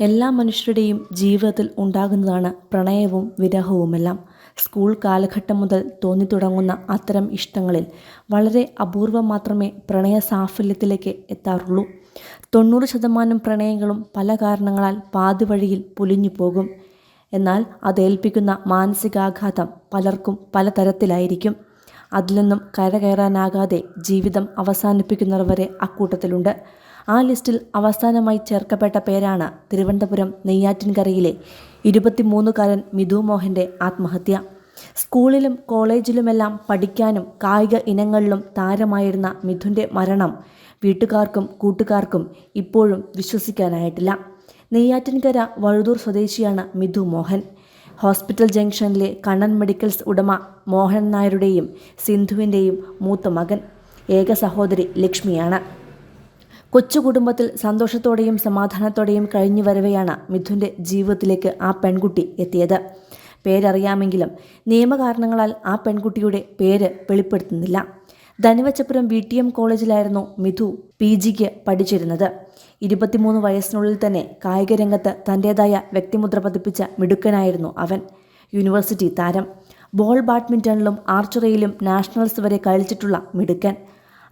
എല്ലാ മനുഷ്യരുടെയും ജീവിതത്തിൽ ഉണ്ടാകുന്നതാണ് പ്രണയവും വിരഹവുമെല്ലാം. സ്കൂൾ കാലഘട്ടം മുതൽ തോന്നിത്തുടങ്ങുന്ന അത്തരം ഇഷ്ടങ്ങളിൽ വളരെ അപൂർവം മാത്രമേ പ്രണയ സാഫല്യത്തിലേക്ക് എത്താറുള്ളൂ. തൊണ്ണൂറ് ശതമാനം പ്രണയങ്ങളും പല കാരണങ്ങളാൽ പാതിവഴിയിൽ പൊലിഞ്ഞു പോകും. എന്നാൽ അതേൽപ്പിക്കുന്ന മാനസികാഘാതം പലർക്കും പലതരത്തിലായിരിക്കും. അതിൽ നിന്നും കരകയറാനാകാതെ ജീവിതം അവസാനിപ്പിക്കുന്നവർ വരെ അക്കൂട്ടത്തിലുണ്ട്. ആ ലിസ്റ്റിൽ അവസാനമായി ചേർക്കപ്പെട്ട പേരാണ് തിരുവനന്തപുരം നെയ്യാറ്റിൻകരയിലെ ഇരുപത്തിമൂന്നുകാരൻ മിഥു മോഹന്റെ ആത്മഹത്യ. സ്കൂളിലും കോളേജിലുമെല്ലാം പഠിക്കാനും കായിക ഇനങ്ങളിലും താരമായിരുന്ന മിഥുന്റെ മരണം വീട്ടുകാർക്കും കൂട്ടുകാർക്കും ഇപ്പോഴും വിശ്വസിക്കാനായിട്ടില്ല. നെയ്യാറ്റിൻകര വഴുതൂർ സ്വദേശിയാണ് മിഥു മോഹൻ. ഹോസ്പിറ്റൽ ജംഗ്ഷനിലെ കണ്ണൻ മെഡിക്കൽസ് ഉടമ മോഹൻ നായരുടെയും സിന്ധുവിന്റെയും മൂത്ത മകൻ. ഏക സഹോദരി ലക്ഷ്മിയാണ്. കൊച്ചു കുടുംബത്തിൽ സന്തോഷത്തോടെയും സമാധാനത്തോടെയും കഴിഞ്ഞു വരവെയാണ് മിഥുന്റെ ജീവിതത്തിലേക്ക് ആ പെൺകുട്ടി എത്തിയത്. പേരറിയാമെങ്കിലും നിയമകാരണങ്ങളാൽ ആ പെൺകുട്ടിയുടെ പേര് വെളിപ്പെടുത്തുന്നില്ല. ധനുവച്ചപുരം വി ടി എം കോളേജിലായിരുന്നു മിഥു പി ജിക്ക് പഠിച്ചിരുന്നത്. ഇരുപത്തിമൂന്ന് വയസ്സിനുള്ളിൽ തന്നെ കായിക രംഗത്ത് തന്റേതായ വ്യക്തിമുദ്ര പതിപ്പിച്ച മിടുക്കനായിരുന്നു അവൻ. യൂണിവേഴ്സിറ്റി താരം. ബോൾ ബാഡ്മിന്റണിലും ആർച്ചറിയിലും നാഷണൽസ് വരെ കളിച്ചിട്ടുള്ള മിടുക്കൻ.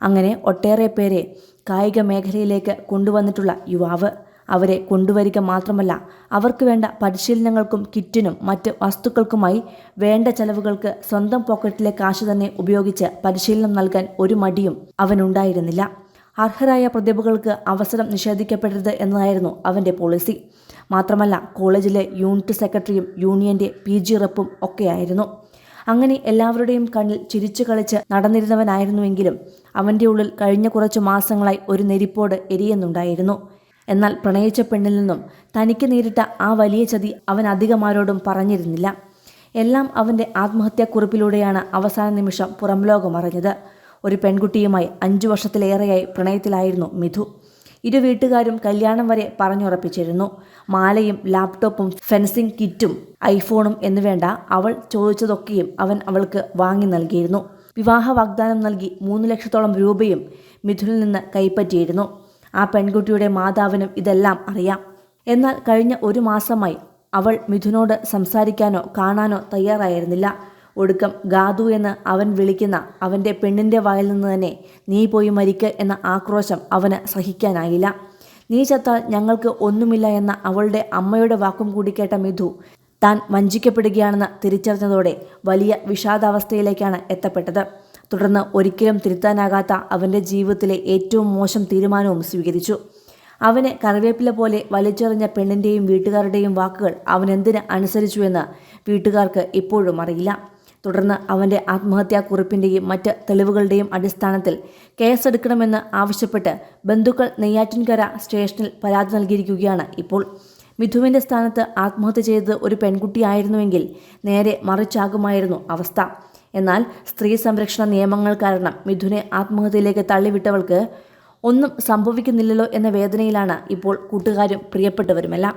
അങ്ങനെ ഒട്ടേറെ പേരെ കായിക മേഖലയിലേക്ക് കൊണ്ടുവന്നിട്ടുള്ള യുവാവ് അവരെ കൊണ്ടുവരിക മാത്രമല്ല അവർക്ക് വേണ്ട പരിശീലനങ്ങൾക്കും കിറ്റിനും മറ്റ് വസ്തുക്കൾക്കുമായി വേണ്ട ചെലവുകൾക്ക് സ്വന്തം പോക്കറ്റിലെ കാശ് തന്നെ ഉപയോഗിച്ച് പരിശീലനം നൽകാൻ ഒരു മടിയും അവനുണ്ടായിരുന്നില്ല. അർഹരായ പ്രതിഭകൾക്ക് അവസരം നിഷേധിക്കപ്പെടരുത് എന്നതായിരുന്നു അവന്റെ പോളിസി. മാത്രമല്ല കോളേജിലെ യൂണിറ്റ് സെക്രട്ടറിയും യൂണിയന്റെ പി ജി റെപ്പും ഒക്കെയായിരുന്നു. അങ്ങനെ എല്ലാവരുടെയും കണ്ണിൽ ചിരിച്ചു കളിച്ച് നടന്നിരുന്നവനായിരുന്നുവെങ്കിലും അവന്റെ ഉള്ളിൽ കഴിഞ്ഞ കുറച്ചു മാസങ്ങളായി ഒരു നെരിപ്പോട് എരിയുന്നുണ്ടായിരുന്നു. എന്നാൽ പ്രണയിച്ച പെണ്ണിൽ നിന്നും തനിക്ക് നേരിട്ട ആ വലിയ ചതി അവൻ അധികമാരോടും പറഞ്ഞിരുന്നില്ല. എല്ലാം അവന്റെ ആത്മഹത്യാക്കുറിപ്പിലൂടെയാണ് അവസാന നിമിഷം പുറംലോകമറിഞ്ഞത്. അറിഞ്ഞത് ഒരു പെൺകുട്ടിയുമായി അഞ്ചു വർഷത്തിലേറെയായി പ്രണയത്തിലായിരുന്നു മിഥു. ഇരു വീട്ടുകാരും കല്യാണം വരെ പറഞ്ഞുറപ്പിച്ചിരുന്നു. മാലയും ലാപ്ടോപ്പും ഫെൻസിംഗ് കിറ്റും ഐഫോണും എന്നുവേണ്ട അവൾ ചോദിച്ചതൊക്കെയും അവൻ അവൾക്ക് വാങ്ങി നൽകിയിരുന്നു. വിവാഹ വാഗ്ദാനം നൽകി മൂന്ന് ലക്ഷത്തോളം രൂപയും മിഥുനിൽ നിന്ന് കൈപ്പറ്റിയിരുന്നു. ആ പെൺകുട്ടിയുടെ മാതാവിനും ഇതെല്ലാം അറിയാം. എന്നാൽ കഴിഞ്ഞ ഒരു മാസമായി അവൾ മിഥുനോട് സംസാരിക്കാനോ കാണാനോ തയ്യാറായിരുന്നില്ല. ഒടുക്കം ഗാദു എന്ന് അവൻ വിളിക്കുന്ന അവന്റെ പെണ്ണിന്റെ വായിൽ നിന്ന് തന്നെ നീ പോയി മരിക്ക എന്ന ആക്രോശം അവന് സഹിക്കാനായില്ല. നീ ചത്താൽ ഞങ്ങൾക്ക് ഒന്നുമില്ല എന്ന അവളുടെ അമ്മയുടെ വാക്കും കൂടി കേട്ട മിഥു താൻ വഞ്ചിക്കപ്പെടുകയാണെന്ന് തിരിച്ചറിഞ്ഞതോടെ വലിയ വിഷാദാവസ്ഥയിലേക്കാണ് എത്തപ്പെട്ടത്. തുടർന്ന് ഒരിക്കലും തിരുത്താനാകാത്ത അവന്റെ ജീവിതത്തിലെ ഏറ്റവും മോശം തീരുമാനവും സ്വീകരിച്ചു. അവനെ കറിവേപ്പില പോലെ വലിച്ചെറിഞ്ഞ പെണ്ണിന്റെയും വീട്ടുകാരുടെയും വാക്കുകൾ അവനെന്തിന് അനുസരിച്ചുവെന്ന് വീട്ടുകാർക്ക് ഇപ്പോഴും അറിയില്ല. തുടർന്ന് അവന്റെ ആത്മഹത്യാക്കുറിപ്പിന്റെയും മറ്റ് തെളിവുകളുടെയും അടിസ്ഥാനത്തിൽ കേസെടുക്കണമെന്ന് ആവശ്യപ്പെട്ട് ബന്ധുക്കൾ നെയ്യാറ്റിൻകര സ്റ്റേഷനിൽ പരാതി നൽകിയിരിക്കുകയാണ്. ഇപ്പോൾ മിഥുവിന്റെ സ്ഥാനത്ത് ആത്മഹത്യ ചെയ്തത് ഒരു പെൺകുട്ടിയായിരുന്നുവെങ്കിൽ നേരെ മറിച്ചാകുമായിരുന്നു അവസ്ഥ. എന്നാൽ സ്ത്രീ സംരക്ഷണ നിയമങ്ങൾ കാരണം മിഥുനെ ആത്മഹത്യയിലേക്ക് തള്ളിവിട്ടവൾക്ക് ഒന്നും സംഭവിക്കുന്നില്ലല്ലോ എന്ന വേദനയിലാണ് ഇപ്പോൾ കൂട്ടുകാരും പ്രിയപ്പെട്ടവരുമെല്ലാം.